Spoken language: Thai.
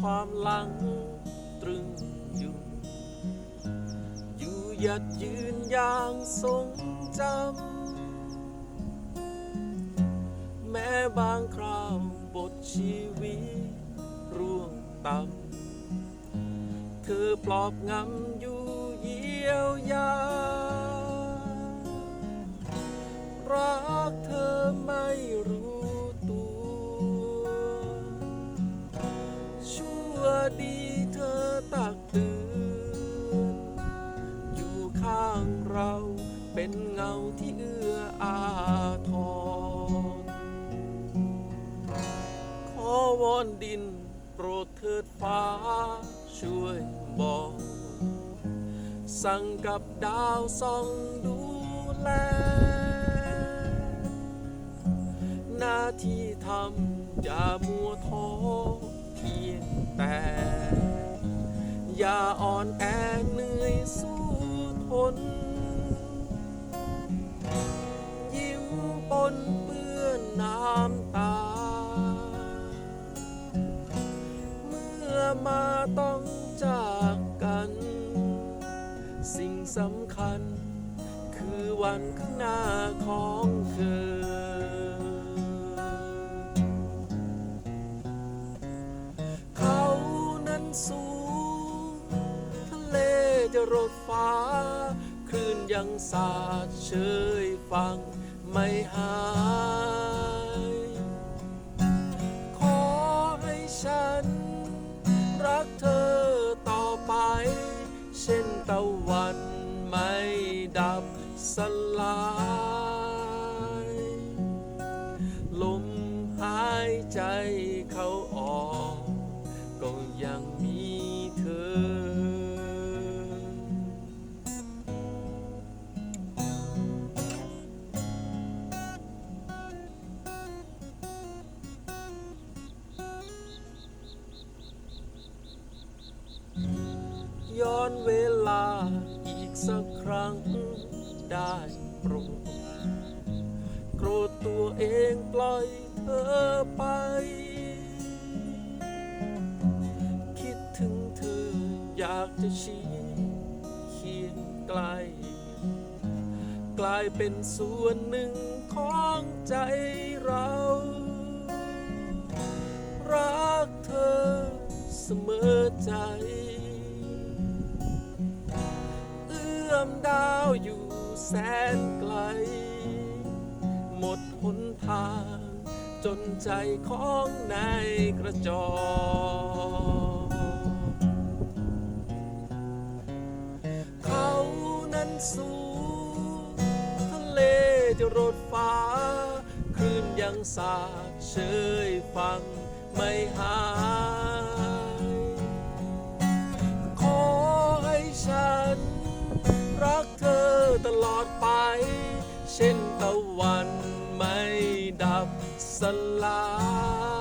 ความหลังตรึงอยู่ อยู่หยัดยืนอย่างทรงจำ แม้บางคราวบทชีวิตร่วงต่ำเธอปลอบงำอยู่เยียวยารัก วอนดินโปรดเถิดฟ้าช่วยบอก สั่งกับดาวส่องดูแล หน้าที่ทำอย่ามัวท้อเพียงแต่ อย่าอ่อนแอเหนื่อยสู้ทน มาต้องจากกัน สิ่งสำคัญ คือวันข้างหน้าของเธอ เขานั้นสูง ทะเลจะรดฟ้า คลื่นยังสาดเชยฟังไม่หา ตะวันไม่ดับสลาย ลมหายใจเขาออก ก็ยังมีเธอ ย้อนเวลาอีกสักครั้งได้โปรดโกรธตัวเองปล่อยเธอไป คิดถึงเธออยากจะชี้เคียงไกล กลายเป็นส่วนหนึ่งของใจเรา รักเธอเสมอใจ เอื้อมดาวอยู่แสนไกล หมดหนทางจนใจของนายกระจอกเขานั้นสูงทะเลจะรดฟ้า คลื่นยังสาดเชยฟังไม่หาย อดไป เช่นตะวันไม่ดับสลาย